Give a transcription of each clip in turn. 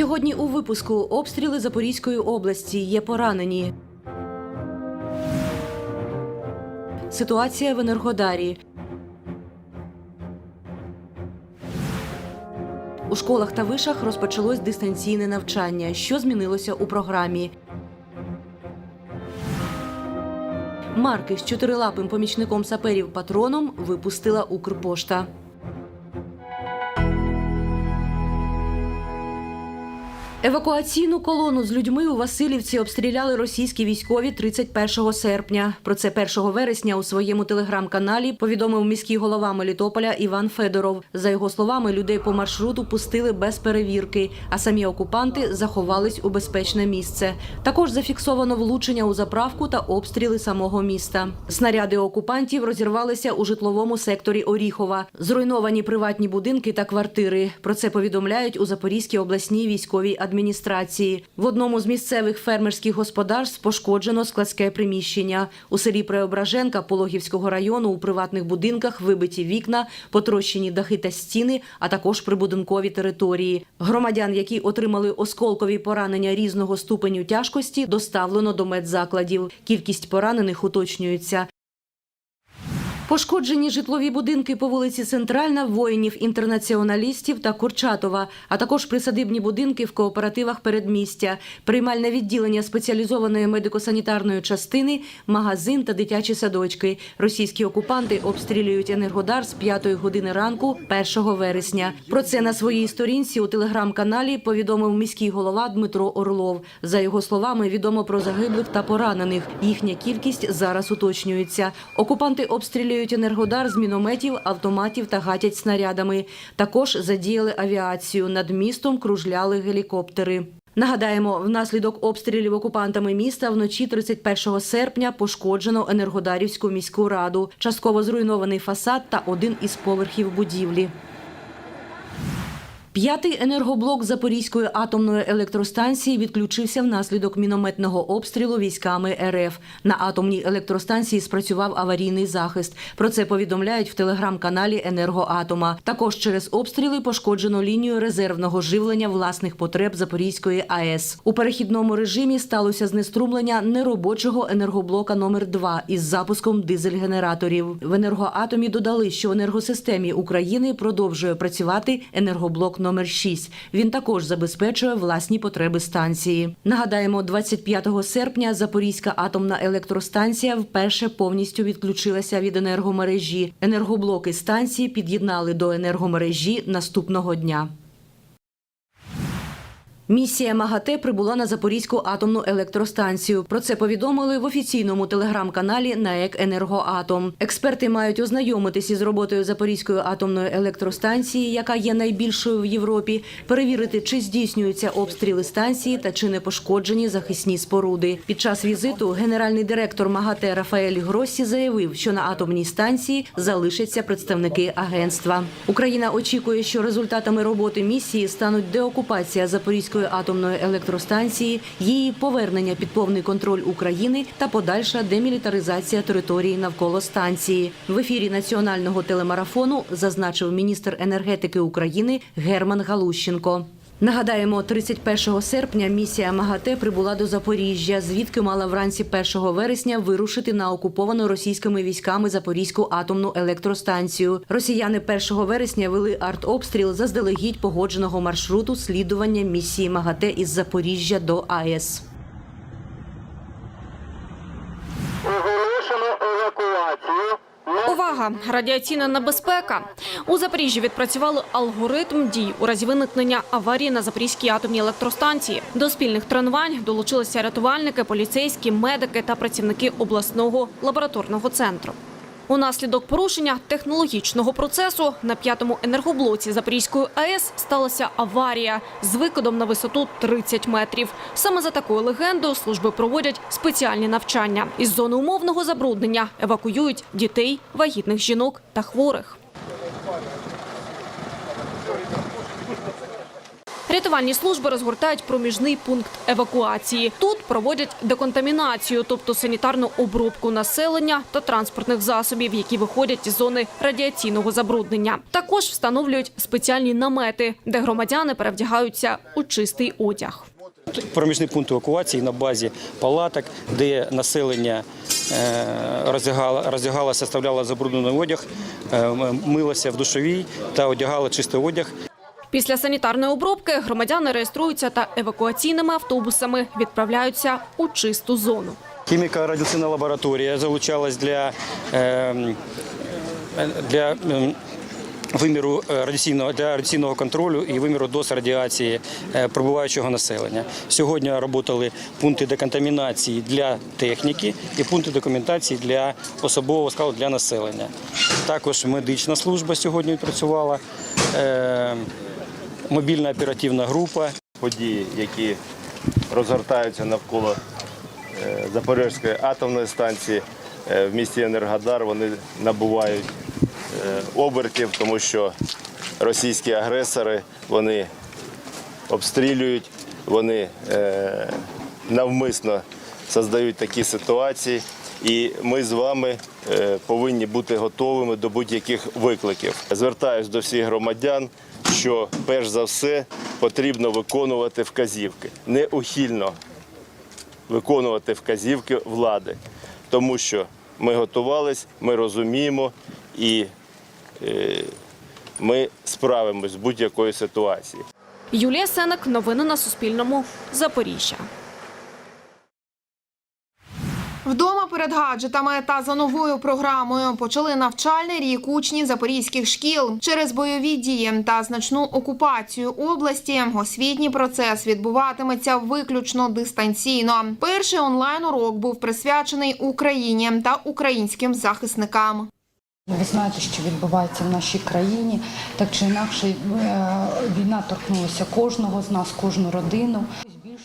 Сьогодні у випуску обстріли Запорізької області є поранені. Ситуація в Енергодарі. У школах та вишах розпочалось дистанційне навчання. Що змінилося у програмі? Марки з чотирилапим помічником саперів патроном випустила Укрпошта. Евакуаційну колону з людьми у Васильівці обстріляли російські військові 31 серпня. Про це 1 вересня у своєму телеграм-каналі повідомив міський голова Мелітополя Іван Федоров. За його словами, людей по маршруту пустили без перевірки, а самі окупанти заховались у безпечне місце. Також зафіксовано влучення у заправку та обстріли самого міста. Снаряди окупантів розірвалися у житловому секторі Оріхова. Зруйновані приватні будинки та квартири. Про це повідомляють у Запорізькій обласній військовій адміністрації. В одному з місцевих фермерських господарств пошкоджено складське приміщення. У селі Преображенка Пологівського району у приватних будинках вибиті вікна, потрощені дахи та стіни, а також прибудинкові території. Громадян, які отримали осколкові поранення різного ступеню тяжкості, доставлено до медзакладів. Кількість поранених уточнюється. Пошкоджені житлові будинки по вулиці Центральна, воїнів-інтернаціоналістів та Курчатова, а також присадибні будинки в кооперативах передмістя, приймальне відділення спеціалізованої медико-санітарної частини, магазин та дитячі садочки. Російські окупанти обстрілюють Енергодар з 5 години ранку 1 вересня. Про це на своїй сторінці у телеграм-каналі повідомив міський голова Дмитро Орлов. За його словами, відомо про загиблих та поранених. Їхня кількість зараз уточнюється. Окупанти обстрілюють Енергодар з мінометів, автоматів та гатять снарядами. Також задіяли авіацію. Над містом кружляли гелікоптери. Нагадаємо, внаслідок обстрілів окупантами міста вночі 31 серпня пошкоджено Енергодарівську міську раду, частково зруйнований фасад та один із поверхів будівлі. П'ятий енергоблок Запорізької атомної електростанції відключився внаслідок мінометного обстрілу військами РФ. На атомній електростанції спрацював аварійний захист. Про це повідомляють в телеграм-каналі Енергоатома. Також через обстріли пошкоджено лінію резервного живлення власних потреб Запорізької АЕС. У перехідному режимі сталося знеструмлення неробочого енергоблока номер 2 із запуском дизель-генераторів. В енергоатомі додали, що в енергосистемі України продовжує працювати енергоблок номер 6. Він також забезпечує власні потреби станції. Нагадаємо, 25 серпня Запорізька атомна електростанція вперше повністю відключилася від енергомережі. Енергоблоки станції під'єднали до енергомережі наступного дня. Місія МАГАТЕ прибула на Запорізьку атомну електростанцію. Про це повідомили в офіційному телеграм-каналі НАЕК «Енергоатом». Експерти мають ознайомитись із роботою Запорізької атомної електростанції, яка є найбільшою в Європі, перевірити, чи здійснюються обстріли станції та чи не пошкоджені захисні споруди. Під час візиту генеральний директор МАГАТЕ Рафаель Гроссі заявив, що на атомній станції залишаться представники агентства. Україна очікує, що результатами роботи місії стануть деокупація Запорізької атомної електростанції, її повернення під повний контроль України та подальша демілітаризація території навколо станції. В ефірі національного телемарафону зазначив міністр енергетики України Герман Галущенко. Нагадаємо, 31 серпня місія МАГАТЕ прибула до Запоріжжя, звідки мала вранці 1 вересня вирушити на окуповану російськими військами Запорізьку атомну електростанцію. Росіяни 1 вересня вели артобстріл заздалегідь погодженого маршруту слідування місії МАГАТЕ із Запоріжжя до АЕС. Увага! Радіаційна небезпека. У Запоріжжі відпрацювали алгоритм дій у разі виникнення аварії на Запорізькій атомній електростанції. До спільних тренувань долучилися рятувальники, поліцейські, медики та працівники обласного лабораторного центру. Унаслідок порушення технологічного процесу на п'ятому енергоблоці Запорізької АЕС сталася аварія з викидом на висоту 30 метрів. Саме за такою легендою служби проводять спеціальні навчання. Із зони умовного забруднення евакуюють дітей, вагітних жінок та хворих. Рятувальні служби розгортають проміжний пункт евакуації. Тут проводять деконтамінацію, тобто санітарну обробку населення та транспортних засобів, які виходять із зони радіаційного забруднення. Також встановлюють спеціальні намети, де громадяни перевдягаються у чистий одяг. Проміжний пункт евакуації на базі палаток, де населення е, роздягало- роздягалося, ставляло забруднений одяг, е, милося в душовій та одягало чистий одяг. Після санітарної обробки громадяни реєструються та евакуаційними автобусами відправляються у чисту зону. Хіміко-радіаційна лабораторія залучалась для, е, для е, виміру е, радіаційного для радіаційного контролю і виміру доз радіації е, прибуваючого населення. Сьогодні працювали пункти деконтамінації для техніки і пункти документації для особового складу для населення. Також медична служба сьогодні відпрацювала, е, мобільна оперативна група. події, які розгортаються навколо е, Запорізької атомної станції е, в місті Енергодар, вони набувають е, обертів, тому що російські агресори вони обстрілюють, вони навмисно создають такі ситуації. І ми з вами повинні бути готовими до будь-яких викликів. Звертаюсь до всіх громадян, що перш за все потрібно виконувати вказівки, неухильно виконувати вказівки влади, тому що ми готувалися, ми розуміємо і е, ми справимось з будь-якою ситуацією. Юлія Сенек, новини на Суспільному, Запоріжжя. Вдома перед гаджетами та за новою програмою почали навчальний рік учні запорізьких шкіл через бойові дії та значну окупацію області. Освітній процес відбуватиметься виключно дистанційно. Перший онлайн урок був присвячений Україні та українським захисникам. Ви знаєте, що відбувається в нашій країні. Так чи інакше, е, війна торкнулася кожного з нас, кожну родину.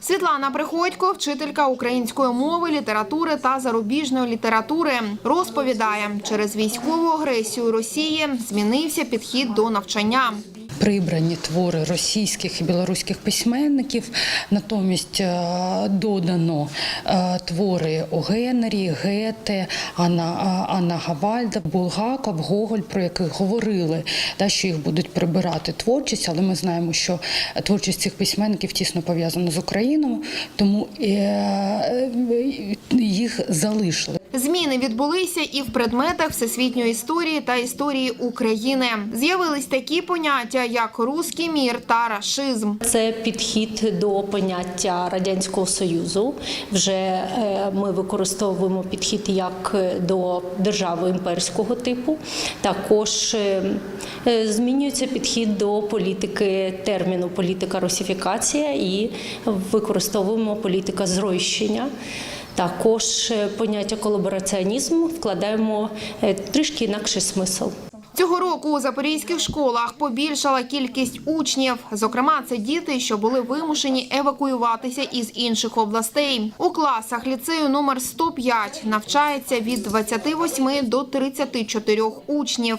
Світлана Приходько, вчителька української мови, літератури та зарубіжної літератури, розповідає, через військову агресію Росії змінився підхід до навчання. Прибрані твори російських і білоруських письменників, натомість е, додано е, твори о Генері, Гете, Анна, е, Анна Гавальда, Булгаков, Гоголь, про яких говорили, та, що їх будуть прибирати творчість, але ми знаємо, що творчість цих письменників тісно пов'язана з Україною, тому їх залишили. Зміни відбулися і в предметах всесвітньої історії та історії України. З'явились такі поняття, як руський мір та рашизм. Це підхід до поняття радянського союзу. Вже е, ми використовуємо підхід як до держави імперського типу. Також е, е, змінюється підхід до політики терміну політика русифікація і використовуємо політика зрощення. Також е, поняття колабораціонізм вкладаємо е, трішки інакший смисл. Цього року у запорізьких школах побільшала кількість учнів. Зокрема, це діти, що були вимушені евакуюватися із інших областей. У класах ліцею номер 105 навчається від 28 до 34 учнів.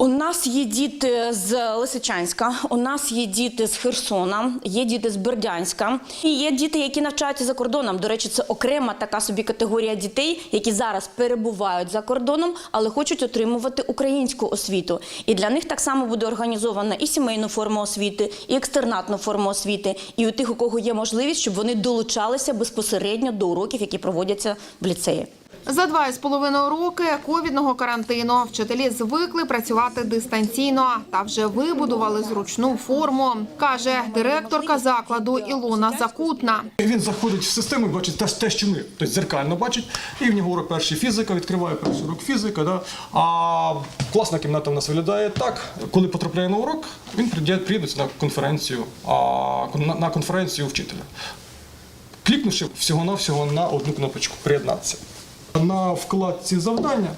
У нас є діти з Лисичанська, у нас є діти з Херсона, є діти з Бердянська, і є діти, які навчаються за кордоном. До речі, це окрема така собі категорія дітей, які зараз перебувають за кордоном, але хочуть отримувати українську освіту. І для них так само буде організована і сімейна форма освіти, і екстернатна форма освіти, і у тих, у кого є можливість, щоб вони долучалися безпосередньо до уроків, які проводяться в ліцеї. За два з половиною роки ковідного карантину вчителі звикли працювати дистанційно та вже вибудували зручну форму, каже директорка закладу Ілона Закутна. Він заходить в систему, бачить те, що ми, тобто зеркально бачить, і в нього урок перший фізика, відкриває перший урок фізика. Да? А класна кімната в нас виглядає так. Коли потрапляє на урок, він прийде на конференцію, на, конференцію вчителя. Клікнувши всього-навсього на одну кнопочку приєднатися. На вкладці завдання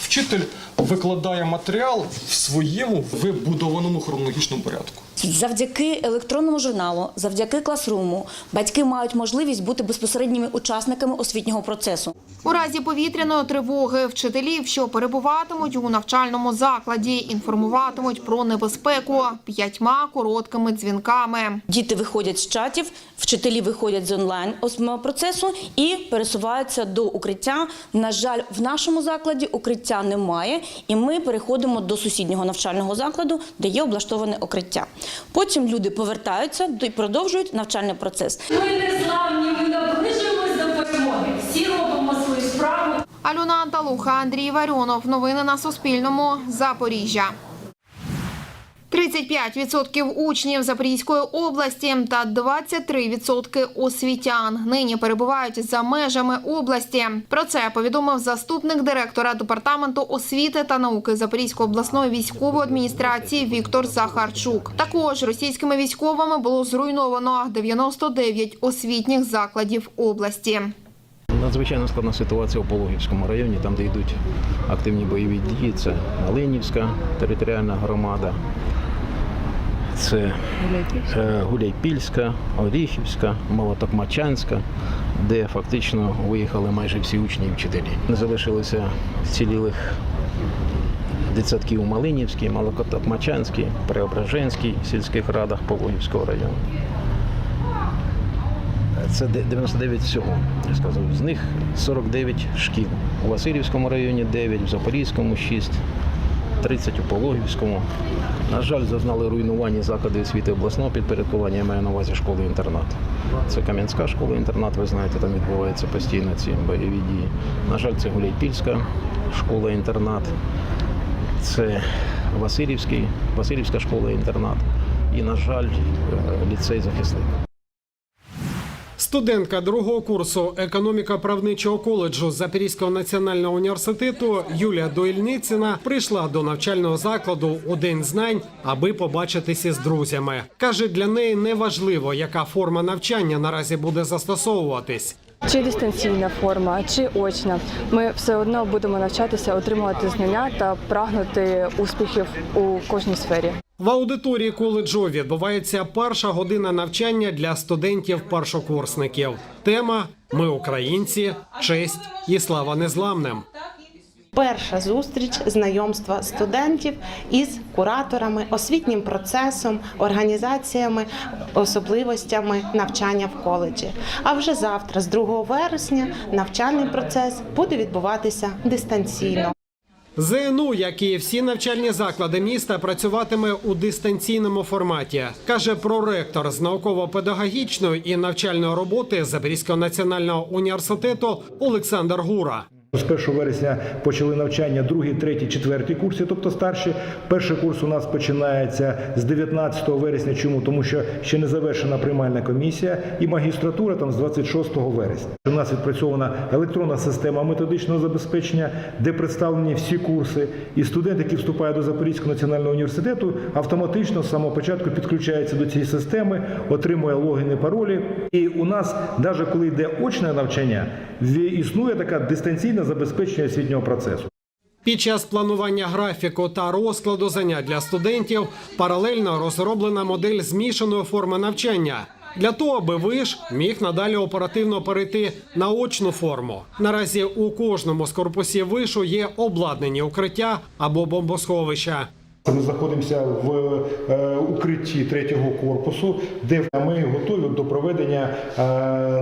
вчитель викладає матеріал в своєму вибудованому хронологічному порядку. Завдяки електронному журналу, завдяки класруму, батьки мають можливість бути безпосередніми учасниками освітнього процесу. У разі повітряної тривоги вчителів, що перебуватимуть у навчальному закладі, інформуватимуть про небезпеку п'ятьма короткими дзвінками. Діти виходять з чатів, вчителі виходять з онлайн осмого процесу і пересуваються до укриття. На жаль, в нашому закладі укриття немає, і ми переходимо до сусіднього навчального закладу, де є облаштоване укриття. Потім люди повертаються і продовжують навчальний процес. Ми не зламні, ми наближимось Альона Анталуха, Андрій Варіонов. Новини на Суспільному. Запоріжжя. 35% учнів Запорізької області та 23% освітян нині перебувають за межами області. Про це повідомив заступник директора департаменту освіти та науки Запорізької обласної військової адміністрації Віктор Захарчук. Також російськими військовими було зруйновано 99 освітніх закладів області. Надзвичайно складна ситуація у Пологівському районі, там, де йдуть активні бойові дії. Це Малинівська територіальна громада, це е, Гуляйпільська, Оріхівська, Молотокмачанська, де фактично виїхали майже всі учні і вчителі. Не залишилося цілілих дитсадків у Малинівській, Молотокмачанській, Преображенській сільських радах Пологівського району. Це 99 всього, я сказав. З них 49 шкіл. У Васильівському районі 9, в Запорізькому 6, 30 у Пологівському. На жаль, зазнали руйнування заклади освіти обласного підпорядкування, я маю на увазі школи-інтернат. Це Кам'янська школа-інтернат, ви знаєте, там відбуваються постійно ці бойові дії. На жаль, це Гуляйпільська школа-інтернат, це Васильівський, Васильівська школа-інтернат і, на жаль, е, ліцей-захисник. Студентка другого курсу економіка правничого коледжу Запорізького національного університету Юлія Доїльницина прийшла до навчального закладу у день знань, аби побачитися з друзями. каже, для неї не важливо, яка форма навчання наразі буде застосовуватись. Чи дистанційна форма, чи очна. Ми все одно будемо навчатися, отримувати знання та прагнути успіхів у кожній сфері. В аудиторії коледжу відбувається перша година навчання для студентів-першокурсників. Тема Ми українці, честь і слава незламним. Перша зустріч знайомства студентів із кураторами, освітнім процесом, організаціями, особливостями навчання в коледжі. А вже завтра, з 2 вересня, навчальний процес буде відбуватися дистанційно. ЗНУ, як і всі навчальні заклади міста, працюватиме у дистанційному форматі, каже проректор з науково-педагогічної і навчальної роботи Запорізького національного університету Олександр Гура. З 1 вересня почали навчання другий, третій, четвертий курси, тобто старші. Перший курс у нас починається з 19 вересня. Чому? Тому що ще не завершена приймальна комісія і магістратура там з 26 вересня. У нас відпрацьована електронна система методичного забезпечення, де представлені всі курси. І студент, який вступає до Запорізького національного університету, автоматично з самого початку підключається до цієї системи, отримує логіни, паролі. І у нас, навіть коли йде очне навчання, існує така дистанційне забезпечення освітнього процесу. Під час планування графіку та розкладу занять для студентів паралельно розроблена модель змішаної форми навчання. Для того, аби виш міг надалі оперативно перейти на очну форму. Наразі у кожному з корпусів вишу є обладнані укриття або бомбосховища. Ми знаходимося в е, укритті третього корпусу, де ми готові до проведення е,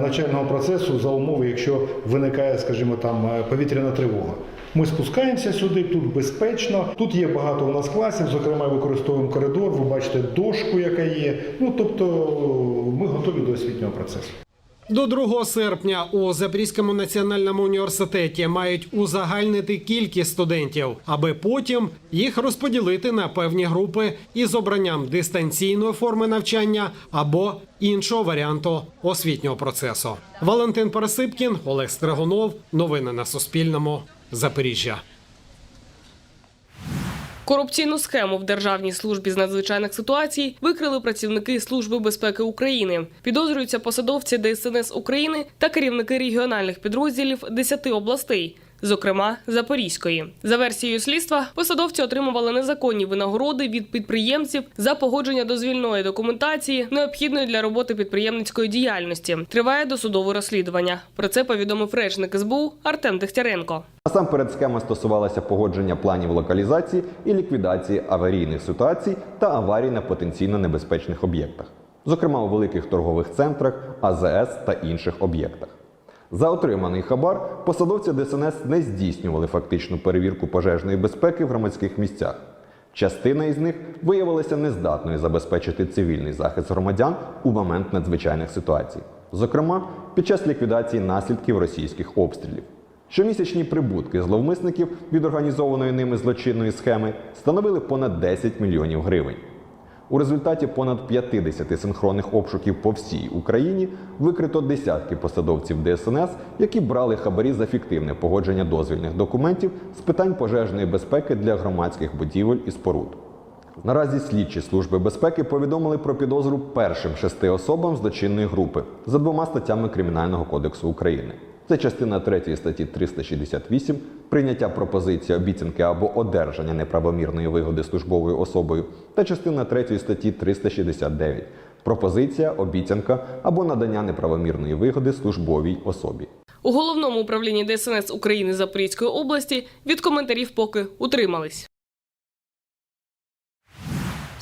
навчального процесу за умови, якщо виникає, скажімо, там е, повітряна тривога. Ми спускаємося сюди, тут безпечно. Тут є багато у нас класів, зокрема, використовуємо коридор. Ви бачите дошку, яка є. Ну тобто, ми готові до освітнього процесу. До 2 серпня у Запорізькому національному університеті мають узагальнити кількість студентів, аби потім їх розподілити на певні групи із обранням дистанційної форми навчання або іншого варіанту освітнього процесу. Валентин Пересипкін, Олег Стригунов. Новини на Суспільному. Запоріжжя. Корупційну схему в Державній службі з надзвичайних ситуацій викрили працівники Служби безпеки України. Підозрюються посадовці ДСНС України та керівники регіональних підрозділів 10 областей. Зокрема Запорізької. За версією слідства, посадовці отримували незаконні винагороди від підприємців за погодження дозвільної документації, необхідної для роботи підприємницької діяльності. Триває досудове розслідування. Про це повідомив речник СБУ Артем Дегтяренко. Насамперед схема стосувалася погодження планів локалізації і ліквідації аварійних ситуацій та аварій на потенційно небезпечних об'єктах, зокрема у великих торгових центрах, АЗС та інших об'єктах. За отриманий хабар посадовці ДСНС не здійснювали фактичну перевірку пожежної безпеки в громадських місцях. Частина із них виявилася нездатною забезпечити цивільний захист громадян у момент надзвичайних ситуацій, зокрема під час ліквідації наслідків російських обстрілів. Щомісячні прибутки зловмисників від організованої ними злочинної схеми становили понад 10 мільйонів гривень. У результаті понад 50 синхронних обшуків по всій Україні викрито десятки посадовців ДСНС, які брали хабарі за фіктивне погодження дозвільних документів з питань пожежної безпеки для громадських будівель і споруд. Наразі слідчі служби безпеки повідомили про підозру першим шести особам злочинної групи за двома статтями Кримінального кодексу України. Це частина 3 статті 368 прийняття пропозиції, обіцянки або одержання неправомірної вигоди службовою особою та частина 3 статті 369 пропозиція, обіцянка або надання неправомірної вигоди службовій особі. У головному управлінні ДСНС України Запорізької області від коментарів поки утримались.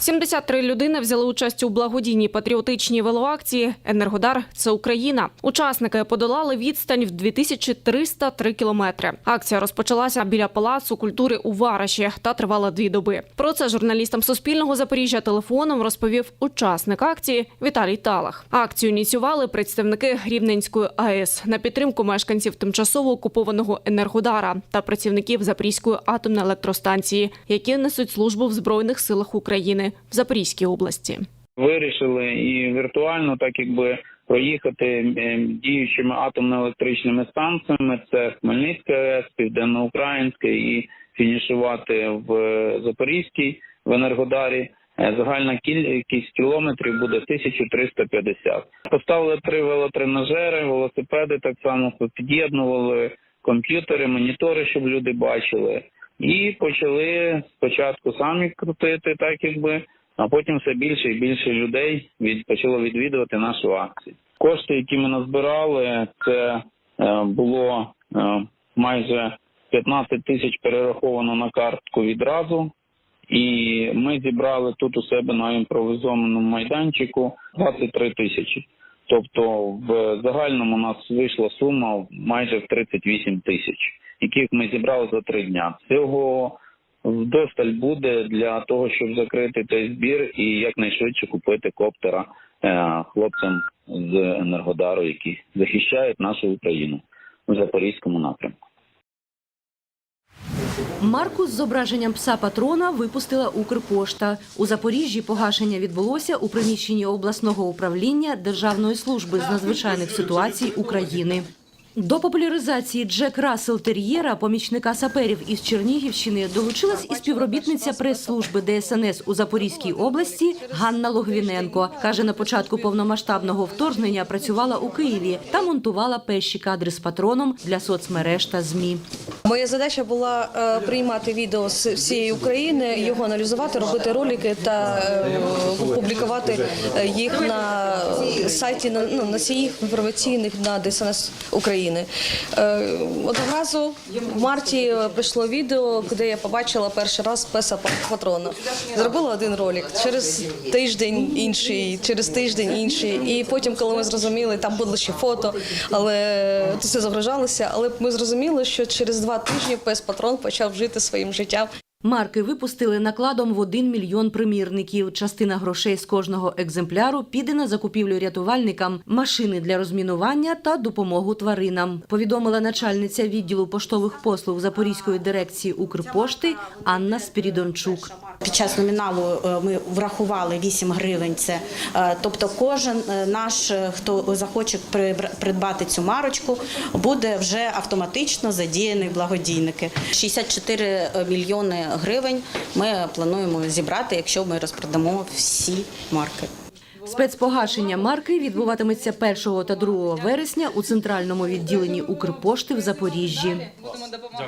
73 людини взяли участь у благодійній патріотичній велоакції Енергодар це Україна. Учасники подолали відстань в 2303 кілометри. Акція розпочалася біля палацу культури у Вараші та тривала дві доби. Про це журналістам Суспільного Запоріжжя телефоном розповів учасник акції Віталій Талах. Акцію ініціювали представники Рівненської АЕС на підтримку мешканців тимчасово окупованого Енергодара та працівників Запорізької атомної електростанції, які несуть службу в збройних силах України в Запорізькій області. Вирішили і віртуально, так якби проїхати е, діючими атомно-електричними станціями. Це Хмельницька АЕС, Південноукраїнська і фінішувати в е, Запорізькій в Енергодарі. Е, Загальна кількість кілометрів буде 1350. Поставили три велотренажери, велосипеди так само під'єднували комп'ютери, монітори, щоб люди бачили. І почали спочатку самі крутити, так якби, а потім все більше і більше людей від почало відвідувати нашу акцію. Кошти, які ми назбирали, це е, було е, майже 15 тисяч перераховано на картку відразу. І ми зібрали тут у себе на імпровізованому майданчику 23 тисячі. Тобто в загальному у нас вийшла сума майже в 38 тисяч, яких ми зібрали за три дня. Цього вдосталь буде для того, щоб закрити той збір і якнайшвидше купити коптера е, хлопцям з Енергодару, які захищають нашу Україну в Запорізькому напрямку. Марку з зображенням пса патрона випустила Укрпошта. У Запоріжжі погашення відбулося у приміщенні обласного управління Державної служби з надзвичайних ситуацій України. До популяризації Джек Рассел Тер'єра, помічника саперів із Чернігівщини, долучилась і співробітниця прес-служби ДСНС у Запорізькій області Ганна Логвіненко. Каже, на початку повномасштабного вторгнення працювала у Києві та монтувала перші кадри з патроном для соцмереж та ЗМІ. Моя задача була е, приймати відео з всієї України, його аналізувати, робити ролики та е, публікувати е, їх на сайті на ну, інформаційних на ДСНС України. Одного разу в марті прийшло відео, де я побачила перший раз песа патрона. Зробила один ролик через тиждень інший, через тиждень інший. І потім, коли ми зрозуміли, там було ще фото, але це зображалося. Але ми зрозуміли, що через два тижні пес патрон почав жити своїм життям. Марки випустили накладом в 1 мільйон примірників. Частина грошей з кожного екземпляру піде на закупівлю рятувальникам, машини для розмінування та допомогу тваринам. Повідомила начальниця відділу поштових послуг Запорізької дирекції Укрпошти Анна Спірідончук. Під час номіналу е, ми врахували 8 гривень. Це е, тобто, кожен е, наш, хто захоче придбати цю марочку, буде вже автоматично задіяний благодійники. 64 мільйони гривень ми плануємо зібрати, якщо ми розпродамо всі марки. Спецпогашення марки відбуватиметься 1 та 2 вересня у центральному відділенні Укрпошти в Запоріжжі. Дякую.